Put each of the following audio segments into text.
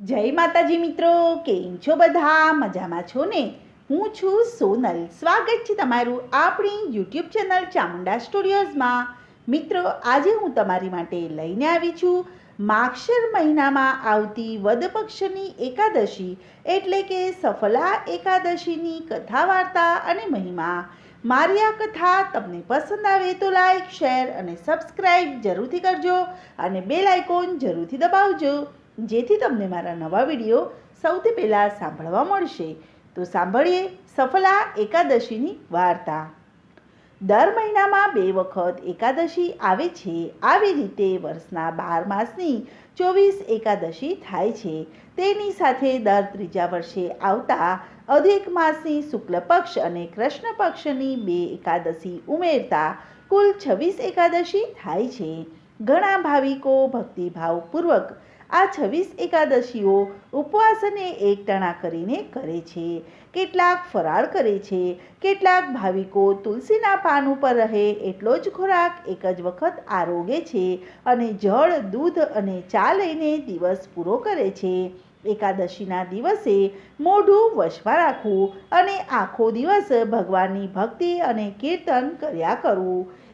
જય માતાજી મિત્રો, કેમ છો બધા? મજામાં છો ને? હું છું સોનલ. સ્વાગત છે તમારું આપણી યુટ્યુબ ચેનલ ચામુંડા સ્ટુડિયોઝમાં. મિત્રો, આજે હું તમારી માટે લઈને આવી છું માક્ષર મહિનામાં આવતી વદ પક્ષની એકાદશી, એટલે કે સફલા એકાદશીની કથા વાર્તા અને મહિમા. મારી આ કથા તમને પસંદ આવે તો લાઈક શેર અને સબસ્ક્રાઈબ જરૂરથી કરજો અને બેલ આઇકોન જરૂરથી દબાવજો. જેથી તમને મારા નવા વીડિયો સૌથી પહેલાં સાંભળવા મળશે. તો સાંભળીએ સફલા એકાદશીની વાર્તા. દર મહિનામાં બે વખત એકાદશી આવે છે. આવી રીતે વર્ષના બાર માસની ચોવીસ એકાદશી થાય છે. તેની સાથે દર ત્રીજા વર્ષે આવતા અધિક માસની શુક્લ પક્ષ અને કૃષ્ણ પક્ષની બે એકાદશી ઉમેરતા કુલ છવ્વીસ એકાદશી થાય છે. ઘણા ભાવિકો ભક્તિભાવપૂર્વક આ છવ્વીસ એકાદશીઓ ઉપવાસને એકટાણા કરીને કરે છે. કેટલાક ફરાળ કરે છે, કેટલાક ભાવિકો તુલસીના પાન ઉપર રહે એટલો જ ખોરાક એક જ વખત આરોગે છે અને જળ, દૂધ અને ચા લઈને દિવસ પૂરો કરે છે. એકાદશીના દિવસે મોઢું વશમાં રાખવું અને આખો દિવસ ભગવાનની ભક્તિ અને કીર્તન કર્યા કરવું.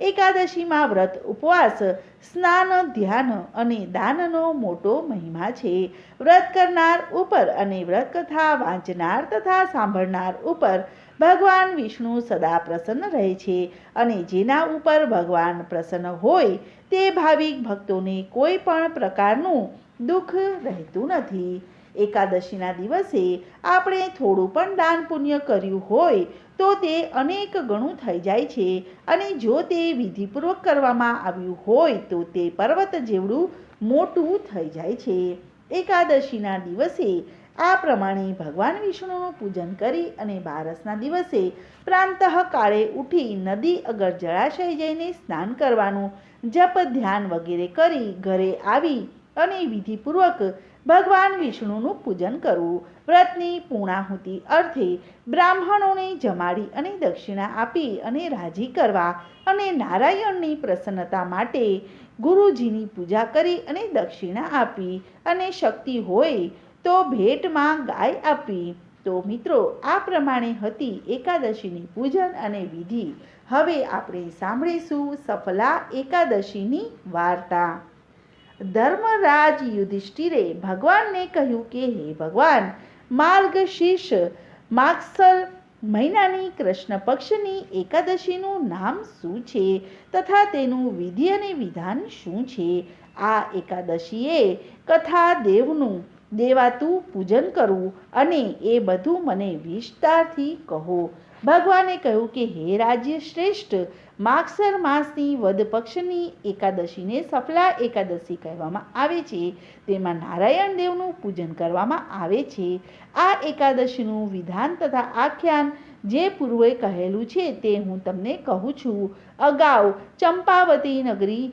એકાદશીમાં વ્રત, ઉપવાસ, સ્નાન, ધ્યાન અને દાનનો મોટો મહિમા છે. વ્રત કરનાર ઉપર અને વ્રત કથા વાંચનાર તથા સાંભળનાર ઉપર ભગવાન વિષ્ણુ સદા પ્રસન્ન રહે છે અને જેના ઉપર ભગવાન પ્રસન્ન હોય તે ભાવિક ભક્તોને કોઈ પણ પ્રકારનું દુઃખ રહેતું નથી. એકાદશીના દિવસે આપણે થોડું પણ દાન પુણ્ય કર્યું હોય તો તે અનેક ગણું થઈ જાય છે. અને જો તે વિધિપૂર્વક કરવામાં આવ્યું હોય તો તે પર્વત જેવડું મોટું થઈ જાય છે. એકાદશીના દિવસે આ પ્રમાણે ભગવાન વિષ્ણુનું પૂજન કરી અને બારસના દિવસે પ્રાંતઃ કાળે ઉઠી નદી અગર જળાશય જઈને સ્નાન કરવાનું, જપ, ધ્યાન વગેરે કરી ઘરે આવી અને વિધિપૂર્વક ભગવાન વિષ્ણુનું પૂજન કરવું વ્રતની પૂર્ણાહુતિ અર્થે બ્રાહ્મણોને જમાડી અને દક્ષિણા આપી અને રાજી કરવા અને નારાયણની પ્રસન્નતા માટે ગુરુજીની પૂજા કરી અને દક્ષિણા આપી. અને શક્તિ હોય તો ભેટમાં ગાય આપી. તો મિત્રો, આ પ્રમાણે હતી એકાદશીની પૂજન અને વિધિ. હવે આપણે સાંભળીશું સફલા એકાદશીની વાર્તા. ધર્મરાજ યુધિષ્ઠિરે ભગવાનને કહ્યું કે, હે ભગવાન, માર્ગશીર્ષ માગસર મહિનાની કૃષ્ણ પક્ષની એકાદશીનું નામ શું છે તથા તેનું વિધિ અને વિધાન શું છે? આ એકાદશીએ કથા દેવનું દેવાતું પૂજન કરવું અને એ બધું મને વિસ્તારથી કહો. ભગવાને કહ્યું કે, હે રાજ્ય શ્રેષ્ઠ, માગસર માસની વદ પક્ષની એકાદશીને સફલા એકાદશી કહેવામાં આવે છે. તેમાં નારાયણ દેવનું પૂજન કરવામાં આવે છે. આ એકાદશીનું વિધાન તથા આખ્યાન જે પૂર્વે કહેલું છે તે હું તમને કહું છું. અગાઉ ચંપાવતી નગરી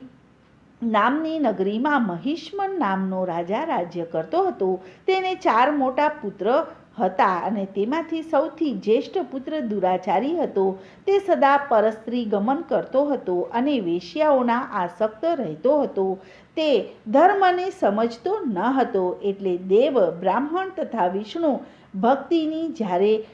નામની નગરીમાં મહિષ્મન નામનો રાજા રાજ્ય કરતો હતો. તેને ચાર મોટા પુત્ર હતા અને તેમાંથી સૌથી જ્યેષ્ઠ પુત્ર દુરાચારી હતો. તે સદા પરસ્ત્રી ગમન કરતો હતો અને વેશ્યાઓના આસક્ત રહેતો હતો. તે ધર્મને સમજતો ન હતો એટલે દેવ, બ્રાહ્મણ તથા વિષ્ણુ ભક્તિની જ્યારે,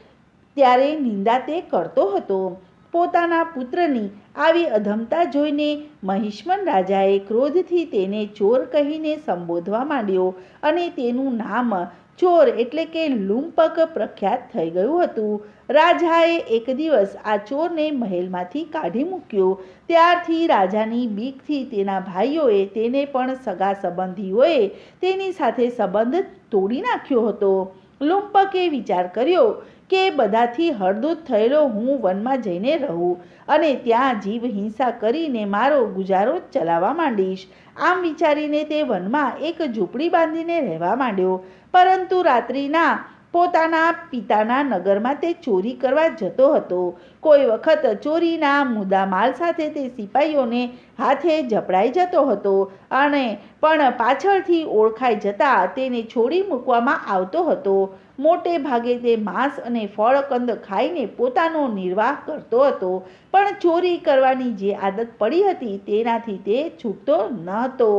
ત્યારે નિંદા તે કરતો હતો. પોતાના પુત્રની આવી અધમતા જોઈને મહિષ્મન રાજાએ ક્રોધથી તેને ચોર કહીને સંબોધવા માંડ્યો અને તેનું નામ ચોર એટલે કે લુંપક પ્રખ્યાત થઈ ગયું હતું. રાજાએ એક દિવસ આ ચોરને મહેલમાંથી કાઢી મૂક્યો. ત્યારથી રાજાની બીકથી તેના ભાઈઓએ તેને પણ સગા સંબંધીઓએ તેની સાથે સંબંધ તોડી નાખ્યો હતો. લુંપકે વિચાર કર્યો કે બધાથી હળદૂત થયેલો હું વનમાં જઈને રહું અને ત્યાં જીવ હિંસા કરીને મારો ગુજારો ચલાવવા માંડીશ. આમ વિચારીને તે વનમાં એક ઝૂંપડી બાંધીને રહેવા માંડ્યો. પરંતુ રાત્રિના પોતાના પિતાના નગરમાં તે ચોરી કરવા જતો હતો. કોઈ વખત ચોરીના મુદ્દામાલ સાથે તે સિપાહીઓને હાથે ઝપડાઈ જતો હતો અને પણ પાછળથી ઓળખાઈ જતા તેને છોડી મૂકવામાં આવતો હતો. મોટે ભાગે તે માંસ અને ફળકંદ ખાઈને પોતાનો નિર્વાહ કરતો હતો. પણ ચોરી કરવાની જે આદત પડી હતી તેનાથી તે છૂટતો ન હતો.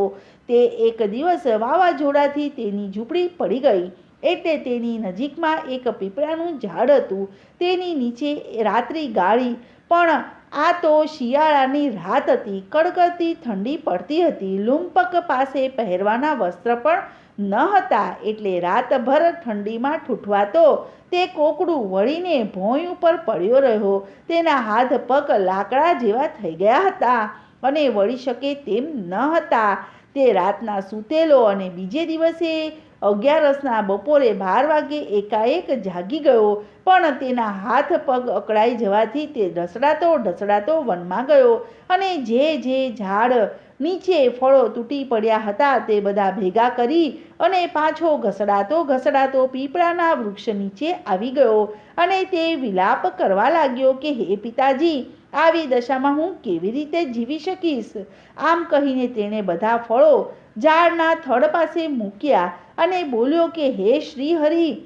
તે એક દિવસ વાવાઝોડાથી તેની ઝૂંપડી પડી ગઈ. એટલે તેની નજીકમાં એક પીપળાનું ઝાડ હતું. તેની નીચે રાત્રિ ગાળી, પણ આ તો શિયાળાની રાત હતી. કડકડતી ઠંડી પડતી હતી. લુંપક પાસે પહેરવાના વસ્ત્ર પણ ન હતા, એટલે રાતભર ઠંડીમાં ઠૂઠવાતો તે કોકડું વળીને ભોંય ઉપર પડ્યો રહ્યો. તેના હાથ પગ લાકડા જેવા થઈ ગયા હતા અને વળી શકે તેમ ન હતા. તે રાતના સૂતેલો અને બીજે દિવસે અગિયારસના બપોરે બાર વાગે એકાએક જાગી ગયો, પણ તેના હાથ પગ અકળાઈ જવાથી તે ઢસડાતો ઢસડાતો વનમાં ગયો અને જે જે ઝાડ નીચે ફળો તૂટી પડ્યા હતા તે બધા ભેગા કરી અને પાછો ઘસડાતો ઘસડાતો પીપળાના વૃક્ષ નીચે આવી ગયો અને તે વિલાપ કરવા લાગ્યો કે, હે પિતાજી આવી દશામાં હું કેવી રીતે જીવી શકીશ? આમ કહીને તેણે બધા ફળો ઝાડના થડ પાસે મૂક્યા અને બોલ્યો કે, હે શ્રી હરિ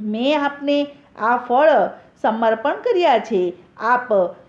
મેં આપને આ ફળ સમર્પણ કર્યા છે. આપ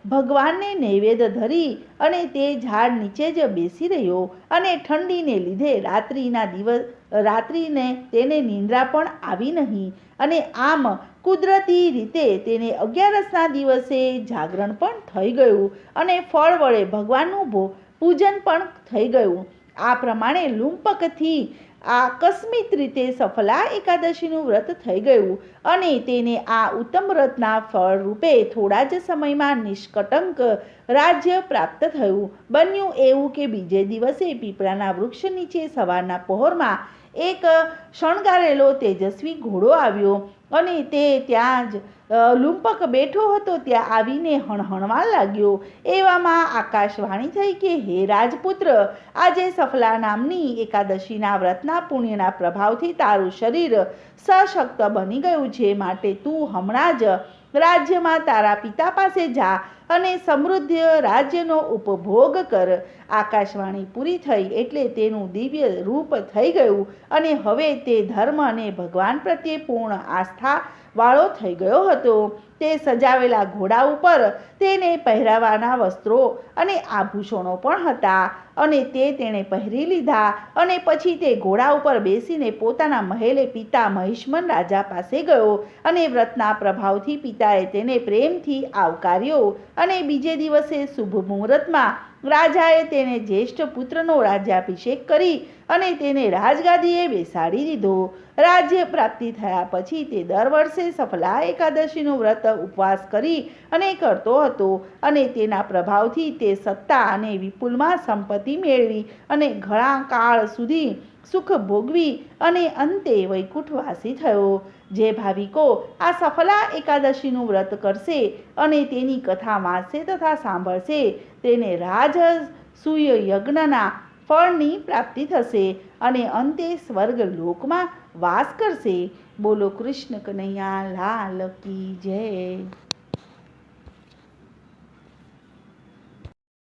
ભગવાનને નૈવેદ્ય ધરી અને તે ઝાડ નીચે જ બેસી રહ્યો અને ઠંડીને લીધે રાત્રિના દિવસ, રાત્રિને તેને નિંદ્રા પણ આવી નહીં અને આમ કુદરતી રીતે તેને અગિયારસના દિવસે જાગરણ પણ થઈ ગયું અને ફળ વડે ભગવાનનું પૂજન પણ થઈ ગયું. આ પ્રમાણે લુંપકથી આકસ્મિક રીતે સફલા એકાદશીનું વ્રત થઈ ગયું અને તેને આ ઉત્તમ વ્રતના ફળ રૂપે થોડા જ સમયમાં નિષ્કટંક રાજ્ય પ્રાપ્ત થયું. બન્યું એવું કે બીજે દિવસે પીપળાના વૃક્ષ નીચે સવારના પહોરમાં એક શણગારેલો તેજસ્વી ઘોડો આવ્યો. અને તે ત્યાં જ લુંપક બેઠો હતો, ત્યાં આવીને હણહણવા લાગ્યો. એવામાં આકાશવાણી થઈ કે, હે રાજપુત્ર, આજે સફલા નામની એકાદશીના વ્રતના પુણ્યના પ્રભાવથી તારું શરીર સશક્ત બની ગયું છે. માટે તું હમણાં જ રાજ્યમાં તારા પિતા પાસે જા. અને સમૃદ્ધ રાજ્યનો ઉપભોગ કર. આકાશવાણી પૂરી થઈ એટલે તેનું દિવ્ય રૂપ થઈ ગયું અને હવે તે ધર્મ અને ભગવાન પ્રત્યે પૂર્ણ આસ્થા વાળો થઈ ગયો હતો. તે સજાવેલા ઘોડા ઉપર તેને પહેરાવાના વસ્ત્રો અને આભૂષણો પણ હતા અને તે તેણે પહેરી લીધા અને પછી તે ઘોડા ઉપર બેસીને પોતાના મહેલે પિતા મહિષ્મન રાજા પાસે ગયો અને વ્રતના પ્રભાવથી પિતાએ તેને પ્રેમથી આવકાર્યો. અને બીજે દિવસે શુભ મુહૂર્તમાં રાજાએ તેને જ્યેષ્ઠ પુત્રનો રાજ્યાભિષેક કરી અને તેને રાજગાદીએ બેસાડી દીધો. રાજ્ય પ્રાપ્તિ થયા પછી તે દર વર્ષે સફલા એકાદશીનું વ્રત ઉપવાસ કરી અને કરતો હતો અને તેના પ્રભાવથી તે સત્તા અને વિપુલમાં સંપત્તિ મેળવી અને ઘણા કાળ સુધી સુખ ભોગવી અને અંતે વૈકુંઠવાસી થયો. જે ભાવિકો આ સફલા એકાદશીનું વ્રત કરશે અને તેની કથા વાંચશે તથા સાંભળશે, તેને રાજ સૂર્ય યજ્ઞના ફળની પ્રાપ્તિ થશે અને અંતે સ્વર્ગ લોકમાં વાસ કરશે. બોલો કૃષ્ણ કનૈયા, લાલ કી જય.